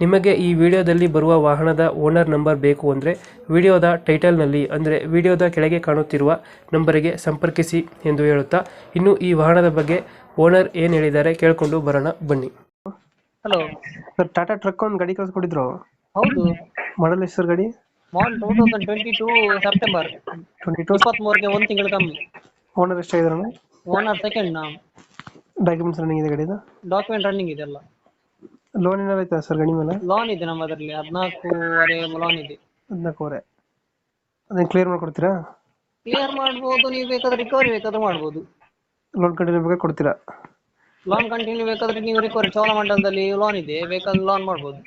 ನಿಮಗೆ ಈ ವಿಡಿಯೋದಲ್ಲಿ ಬರುವ ವಾಹನದ ಓನರ್ ನಂಬರ್ ಬೇಕು ಅಂದರೆ ವಿಡಿಯೋದ ಟೈಟಲ್ನಲ್ಲಿ ಅಂದರೆ ವಿಡಿಯೋದ ಕೆಳಗೆ ಕಾಣುತ್ತಿರುವ ನಂಬರಿಗೆ ಸಂಪರ್ಕಿಸಿ ಎಂದು ಹೇಳುತ್ತಾ ಇನ್ನು ಈ ವಾಹನದ ಬಗ್ಗೆ ಓನರ್ ಏನು ಹೇಳಿದ್ದಾರೆ ಕೇಳಿಕೊಂಡು ಬರೋಣ ಬನ್ನಿ. ಹಲೋ ಸರ್ ಟಾಟಾ ಟ್ರಕ್ ಒಂದು ಗಾಡಿ ಕಳ್ಸ್ಕೊಟ್ಟಿದ್ರು ಹೌದು. ಮಾಡಲ್ ಎಷ್ಟು ಸರ್ ಗಾಡಿ? Mall two thousand twenty two September twenty two ಇಪ್ಪತ್ಮೂರಕ್ಕೆ ಒಂದು ತಿಂಗಳು ಕಮ್ಮಿ. ಓನರ್ ಎಷ್ಟಾಗಿದ್ರು ಓನರ್ ಸೆಕೆಂಡ್ ನಾವು. ಡಾಕ್ಯುಮೆಂಟ್ಸ್ ರನ್ನಿಂಗ್ ಇದೆ ಗಾಡಿದು? ಡಾಕ್ಯುಮೆಂಟ್ ರನ್ನಿಂಗ್ ಇದೆ ಎಲ್ಲ. ಲೋನ್ ಏನಾರ ಸರ್ ಗಾಡಿ ಮೇಲೆ? ಲೋನ್ ಇದೆ ನಮ್ಮ ಅದರಲ್ಲಿ. ಹದಿನಾಲ್ಕೂವರೆ ಲೋನ್ ಇದೆ. ಹದಿನಾಲ್ಕೂವರೆ. ಅದನ್ನ ಕ್ಲಿಯರ್ ಮಾಡ್ಕೊಡ್ತೀರಾ? ಕ್ಲಿಯರ್ ಮಾಡ್ಬೋದು. ನೀವು ಬೇಕಾದ್ರೆ ರಿಕವರಿ ಬೇಕಾದ್ರೆ ಮಾಡ್ಬೋದು. ಲೋನ್ ಕಂಟಿನ್ಯೂ ಬೇಕಾದ್ರೆ ಕೊಡ್ತೀರಾ? ಲೋನ್ ಕಂಟಿನ್ಯೂ ಬೇಕಾದ್ರೆ ನೀವು ರಿಕವರಿ ಚೋಳಮಂಡಲದಲ್ಲಿ ಲೋನ್ ಇದೆ. ಬೇಕಾದ್ರೆ ಲೋನ್ ಮಾಡ್ಬೋದು.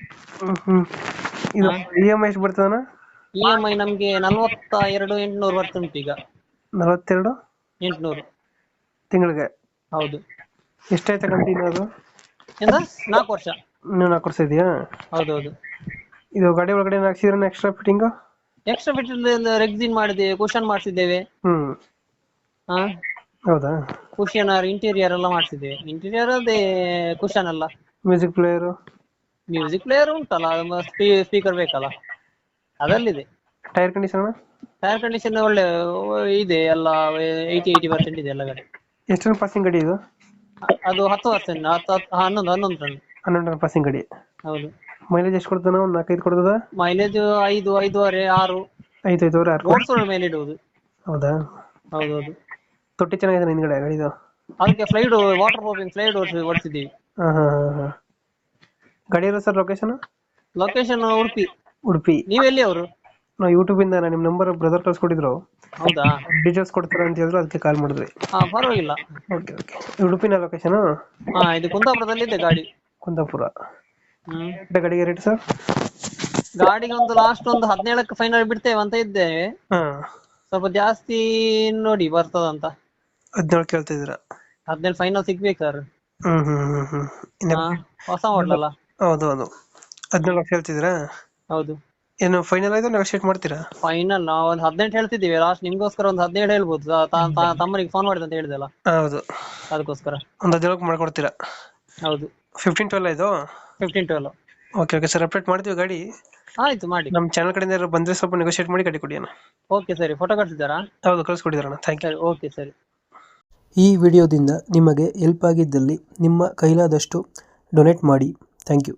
ಇದು ಇ ಎಂ ಐ ಎಷ್ಟು ಬರ್ತದಣ್ಣ ಇ ಎಂ ಐ ನಮಗೆ ನಲ್ವತ್ತ ಎರಡು ಎಂಟುನೂರು ಬರ್ತುಂಟು ಈಗ. ನಲವತ್ತೆರಡು? ಎಂಟುನೂರು. ತಿಂಗಳಿಗೆ? ಹೌದು. ಎಷ್ಟಾಯ್ತು ಕಂಟಿನ್ಯೂ ಅದು? ಎಂದ ನಾಲ್ಕು ವರ್ಷ. ವರ್ಷ ಇದೆಯಾ? ಹೌದೌದು. ಇದು ಗಾಡಿ ಒಳಗಡೆ ಹಾಕ್ಸಿದ್ರೆ extra fitting extra bit rexine ಮಾಡಿದ್ದೇವೆ ಕುಶನ್ ಮಾಡಿಸಿದ್ದೇವೆ. ಹ್ಮ್. ಹಾ? ಹೌದಾ? ಕುಶನ್ ಇಂಟೀರಿಯರ್ ಎಲ್ಲ ಮಾಡಿಸಿದ್ದೇವೆ. ಇಂಟೀರಿಯರ್ ಅದೇ ಕುಶನ್ ಅಲ್ಲ. ಮ್ಯೂಸಿಕ್ ಪ್ಲೇಯರ್ ಮ್ಯೂಸಿಕ್ ಪ್ಲೇಯರ್ ಉಂಟಲ್ಲ ಸ್ಪೀಕರ್ ಬೇಕಲ್ಲ. ಅದಲ್ಲಿದೆ ಟೈರ್ ಕಂಡೀಷನ್ ಟೈರ್ ಕಂಡೀಷನ್ ಒಳ್ಳೆ ಇದೆ ಎಲ್ಲ ಏಯ್ಟಿ ಏಯ್ಟಿ ಪರ್ಸೆಂಟ್ ಇದೆ ಎಲ್ಲ ಗಾಡಿ. ಎಷ್ಟು ಪಾಸಿಂಗ್ ಗಾಡಿ ಇದು? ಅದು ಹತ್ತು ಪರ್ಸೆಂಟ್ ಹತ್ತು ಹತ್ತು ಹನ್ನೊಂದು ಹನ್ನೊಂದು ಟನ್ ಹನ್ನೊಂದು ಪಾಸಿಂಗ್ ಗಾಡಿ. ಹೌದು. ಮೈಲೇಜ್ ಎಷ್ಟು ಕೊಡ್ತಾನ ಒಂದು ನಾಲ್ಕೈದು ಕೊಡ್ತದ? ಮೈಲೇಜ್ ಐದು ಐದೂವರೆ ಆರು ಐದು ಐದುವರೆ ಆರು ರೋಡ್ ಮೇಲೆ ಇಡುವುದು. ಹೌದಾ? ಹೌದೌದು. ತೊಟ್ಟಿ ಚೆನ್ನಾಗಿದೆ ಹಿಂದ್ಗಡೆ ಗಾಡಿದು. ಅದಕ್ಕೆ ಫ್ಲೈಡ್ ವಾಟರ್ ಪ್ರೂಫಿಂಗ್ ಫ್ಲೈಡ್ ಓಡಿಸಿದ್ದೀವಿ. ಹಾಂ ಹಾಂ ಹಾಂ ಹಾಂ. ಗಾಡಿ ಇರೋ sir location location Udupi. Udupi. ನೀವೆಲ್ಲಿ ಅವರು? ನಾವು ಯೂಟ್ಯೂಬಿಂದ ನಿಮ್ಮ ನಂಬರ್ ಬ್ರದರ್ ಕಳ್ಸ್ಕೊಟ್ಟಿದ್ರು. ಹೌದಾ? ಡೀಟೇಲ್ಸ್ ಕೊಡ್ತಾರ ಅಂತ ಹೇಳಿದ್ರು ಅದಕ್ಕೆ ಕಾಲ್ ಮಾಡಿದ್ವಿ. ಹಾ ಪರವಾಗಿಲ್ಲ. ಓಕೆ ಓಕೆ ಉಡುಪಿನ ಲೊಕೇಶನ್ ಹಾ ಇದು ಕುಂದಾಪುರದಲ್ಲಿ ಇದೆ ಗಾಡಿ. ಕುಂದಾಪುರ. ಗಾಡಿಗೆ ರೇಟ್ ಸರ್ ಗಾಡಿಗೆ ಒಂದು ಲಾಸ್ಟ್ ಒಂದು ಹದಿನೇಳಕ್ಕೆ ಫೈನಲ್ ಬಿಡ್ತೇವೆ ಅಂತ ಇದ್ದೇವೆ. ಸ್ವಲ್ಪ ಜಾಸ್ತಿ ನೋಡಿ ಬರ್ತದಂತ. ಹದಿನೇಳು ಕೇಳ್ತಿದ್ರ ಇದ್ದೀರಾ ಹದಿನೇಳು ಫೈನಲ್ ಸಿಗ್ಬೇಕು ಸರ್ ಹ್ಮ್ ಹ್ಮ್ ಹ್ಮ್ ಹ್ಮ್ ಹೊಸ ಮಾಡಲ್ಲ ಹೌದು ಹೌದು. ಹದಿನೇಳು ಲಕ್ಷ ಹೇಳ್ತಿದ್ದೀರಾ? ಹೌದು. ಏನು ಫೈನಲ್ ಆಯ್ತು ನೆಗೋಷಿಯೇಟ್ ಮಾಡ್ತೀರಾ? ಫೈನಲ್ ನಾವು ಒಂದು ಹದಿನೆಂಟು ಹೇಳ್ತಿದ್ದೀವಿ. ಲಾಸ್ಟ್ ನಿಮ್ಗೋಸ್ಕರ ಒಂದು ಹದಿನೇಳು ಹೇಳ್ಬೋದು. ತ- ತ- ತ- ತಮ್ಮನಿಗೆ ಫೋನ್ ಮಾಡಿದೆ ಅಂತ ಹೇಳಿದಲ್ಲ ಹೌದು. ಅದಕ್ಕೋಸ್ಕರ. ಒಂದು ಹದಿನೇಳಕ್ಕೆ ಮಾಡ್ಕೊಡ್ತೀರಾ? ಹೌದು. ಫಿಫ್ಟೀನ್ ಟ್ವೆಲ್ ಇದು? Fifteen twelve okay okay sir update ಮಾಡ್ತೀವಿ ಗಾಡಿ. ಆಯ್ತು ಮಾಡಿ. ನಮ್ಮ ಚಾನಲ್ ಕಡೆಯಿಂದ ಯಾರು ಬಂದರೆ ಸ್ವಲ್ಪ ನೆಗೋಷಿಯೇಟ್ ಮಾಡಿ ಗಾಡಿ ಕೊಡಿ ಅಣ್ಣ. ಓಕೆ ಸರಿ. ಫೋಟೋ ಕಳಿಸಿದ್ದಾರಾ? ಹೌದು ಕಳ್ಸ್ಕೊಟ್ಟಿದ್ದಾರಣ್ಣ ಥ್ಯಾಂಕ್ ಯು ಸರಿ ಓಕೆ ಸರಿ. ಈ ವಿಡಿಯೋದಿಂದ ನಿಮಗೆ ಹೆಲ್ಪ್ ಆಗಿದ್ದಲ್ಲಿ ನಿಮ್ಮ ಕೈಲಾದಷ್ಟು ಡೊನೇಟ್ ಮಾಡಿ. Thank you